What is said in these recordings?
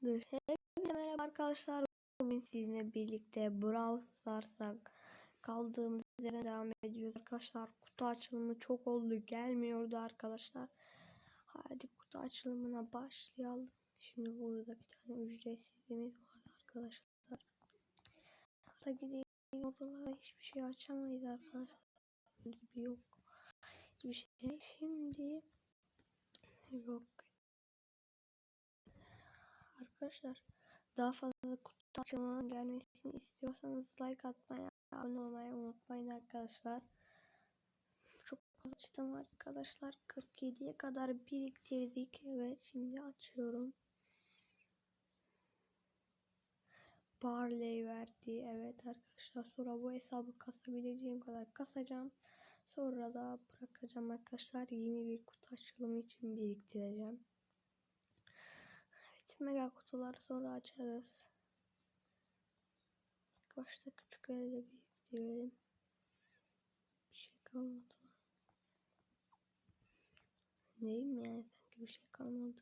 Hepinize merhaba arkadaşlar. Bugün sizinle birlikte Brawl Stars'a kaldığımız yerden devam ediyoruz arkadaşlar. Kutu açılımı çok oldu. Gelmiyordu arkadaşlar. Hadi kutu açılımına başlayalım. Şimdi burada bir tane ücretsizimiz vardı arkadaşlar. Burada gidelim. Oralara hiçbir şey açamayız arkadaşlar. Bir yok. Hiçbir şey. Şimdi yok. Arkadaşlar daha fazla kutu açılmanın gelmesini istiyorsanız like atmayı, abone olmayı unutmayın arkadaşlar. Çok fazla açtım arkadaşlar. 47'ye kadar biriktirdik. Evet şimdi açıyorum. Barley verdi. Evet arkadaşlar sonra bu hesabı kasabileceğim kadar kasacağım. Sonra da bırakacağım arkadaşlar. Yeni bir kutu açılımı için biriktireceğim. Mega kutular sonra açarız. Başta küçük elde biriktirelim. Bir şey kalmadı. Değil mi yani sanki bir şey kalmadı.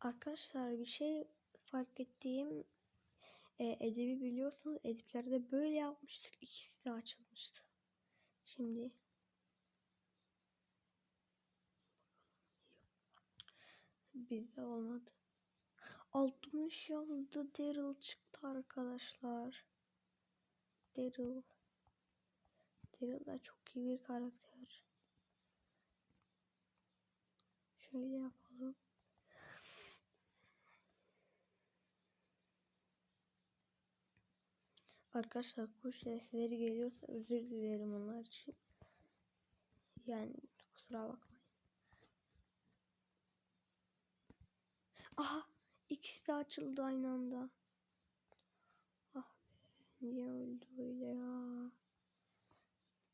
Arkadaşlar bir şey fark ettiğim e, edebi biliyorsunuz ediplerde böyle yapmıştık ikisi de açılmıştı. Şimdi bizde olmadı. 60 yazdı Daryl çıktı arkadaşlar. Daryl. Daryl da çok iyi bir karakter. Şöyle yapalım. Arkadaşlar kuş sesleri geliyorsa özür dilerim onlar için. Yani kusura bakmayın. Aha ikisi de açıldı aynı anda. Ah be niye öldü öyle ya.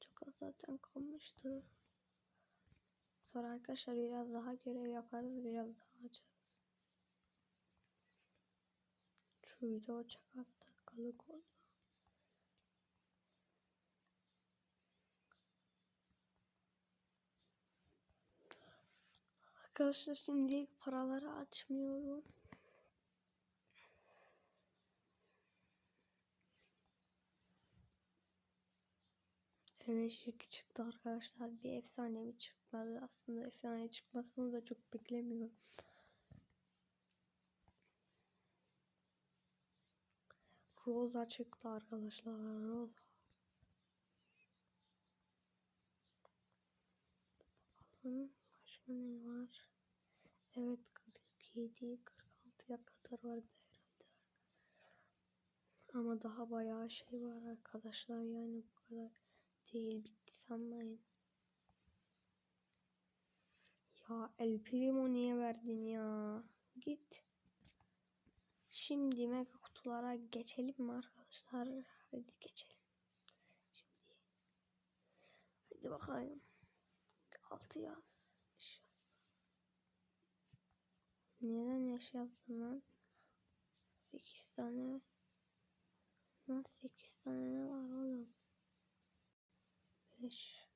Çok az zaten kalmıştı. Sonra arkadaşlar biraz daha görev yaparız biraz daha açarız. Şu video çok az oldu. Arkadaşlar şimdi paraları açmıyorum. Evet şiki çıktı arkadaşlar. Bir efsane mi çıkmadı? Aslında efsane çıkmasını da çok beklemiyorum. Rosa çıktı arkadaşlar. Rosa. Bakalım başka ne var? Evet 47 46'ya kadar vardı herhalde. Ama daha bayağı şey var arkadaşlar. Yani bu kadar değil bitti sanmayın. Ya El Primo niye verdin ya? Git. Şimdi mega kutulara geçelim mi arkadaşlar? Hadi geçelim. Şimdi. Hadi bakalım. Altı yazmış. Neden yaş yazdın lan? 8 tane. Lan 8 tane ne var oğlum? 5.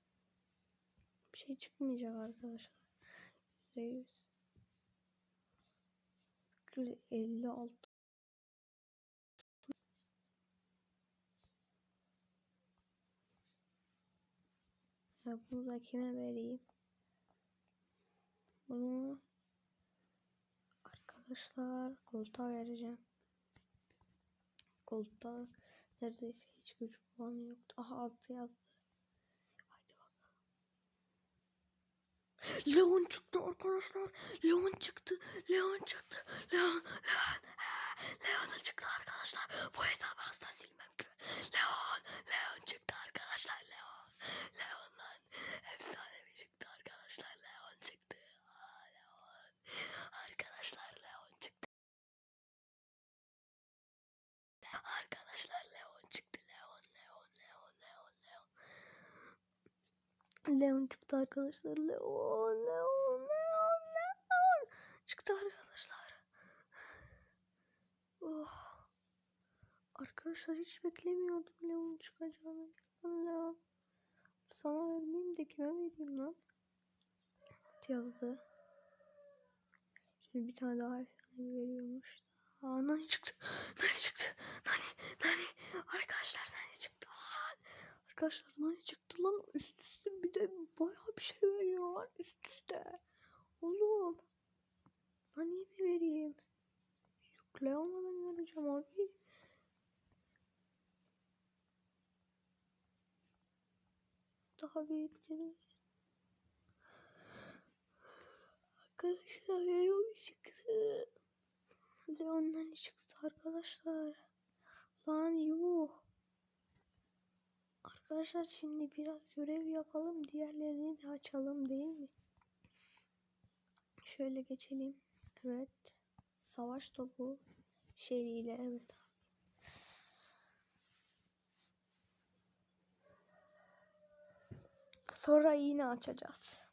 Bir şey çıkmayacak arkadaşlar. %100. 356 Ya bunu da kime vereyim? Bunu arkadaşlar koltuğa vereceğim. Koltuğa neredeyse hiç güç puanı yoktu. Aha altı yazdı. Bakalım. Leon çıktı arkadaşlar. Leon çıktı. Leon çıktı. Leon. Leon. Leon çıktı arkadaşlar. Bu hesabı asla silmem ki. Leon. Leon çıktı arkadaşlar. Leon. Leon lan. Efsane bir çıktı arkadaşlar. Leon çıktı. Aa, Leon. Arkadaşlar Leon çıktı. Arkadaşlar Leon çıktı. Leon, Leon, Leon, Leon, Leon. Leon çıktı arkadaşlar. Leon, Leon, Leon, Leon. Çıktı arkadaşlar. Oh. Arkadaşlar hiç beklemiyordum Leon çıkacağını. Leon. Sana vermeyeyim de kime vereyim lan? Yazdı. Şimdi bir tane daha efsane veriyormuş. Aa nani çıktı. Nani çıktı. Nani nani. Arkadaşlar nani çıktı. Aa, arkadaşlar nani çıktı lan. Üst bir de bayağı bir şey veriyor lan üst üste. Oğlum. Nani'yi mi vereyim? Yok Leon'a ben vereceğim abi. Daha biriktirir. Arkadaşlar Leon çıktı. Leon'dan çıktı arkadaşlar. Lan yuh. Arkadaşlar şimdi biraz görev yapalım. Diğerlerini de açalım değil mi? Şöyle geçelim. Evet. Savaş topu şeyiyle evet. Sonra yine açacağız.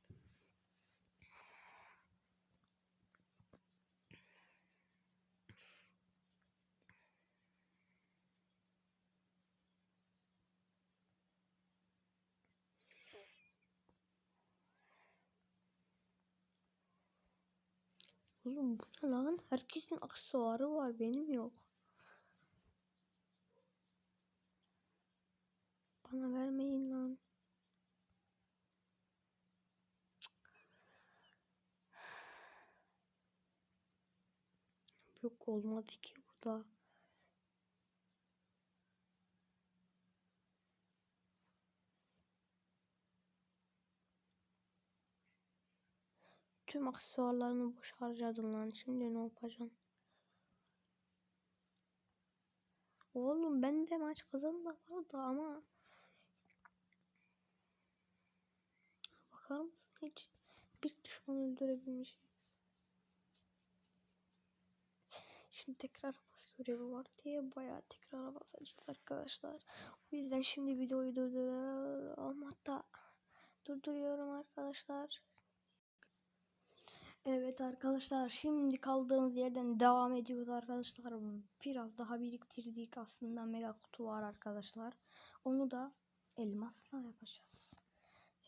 Oğlum bu ne lan? Herkesin aksesuarı var benim yok. Bana vermeyin lan. Yok olmadı ki burada. Tüm aksesuarlarını boş harcadın lan. Şimdi ne yapacaksın? Oğlum ben de maç kazandı vardı ama bakar mısın hiç bir düşman öldürebilmişim. Şimdi tekrar bas görevi var diye bayağı tekrar basacağız arkadaşlar. O yüzden şimdi videoyu durduruyorum. Hatta durduruyorum arkadaşlar. Evet arkadaşlar şimdi kaldığımız yerden devam ediyoruz arkadaşlar. Biraz daha biriktirdik aslında mega kutu var arkadaşlar. Onu da elmasla yapacağız.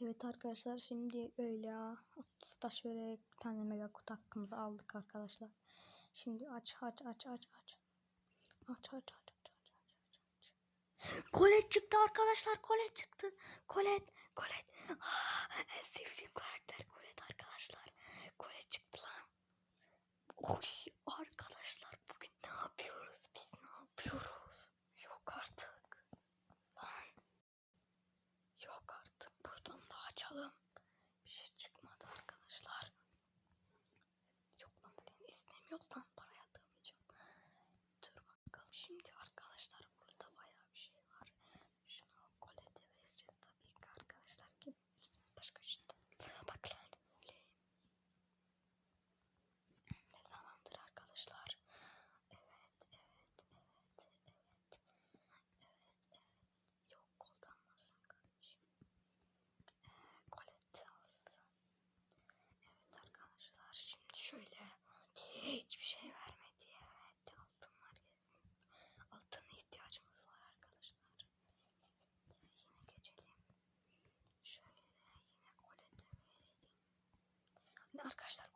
Evet arkadaşlar şimdi böyle 30 taş vererek bir tane mega kutu hakkımızı aldık arkadaşlar. Şimdi aç aç aç aç aç. Aç aç aç aç aç aç aç. Kolet çıktı arkadaşlar kolet çıktı. Kolet kolet. Ah, sevdiğim karakter kolet arkadaşlar. Kolet çıktı lan. Oy arkadaşlar bugün ne yapıyoruz biz ne yapıyoruz? Yok artık. Lan. Yok artık buradan da açalım. Bir şey çıkmadı arkadaşlar. Yok lan seni istemiyorsan para yatırmayacağım. Dur bakalım şimdi arkadaşlar burada bayağı bir şey var. Şunu kolete vereceğiz tabii ki arkadaşlar ki başka işte. Bak lan öyle. Ne zamandır arkadaşlar? Evet, evet, evet, evet, evet, evet. Yok koldanmasın kardeşim. Ee, kolete alsın. Evet arkadaşlar şimdi şöyle hiçbir şey vermedi evet altınlar gelsin altına ihtiyacımız var arkadaşlar yine geçelim şöyle yine kolete verelim Hani arkadaşlar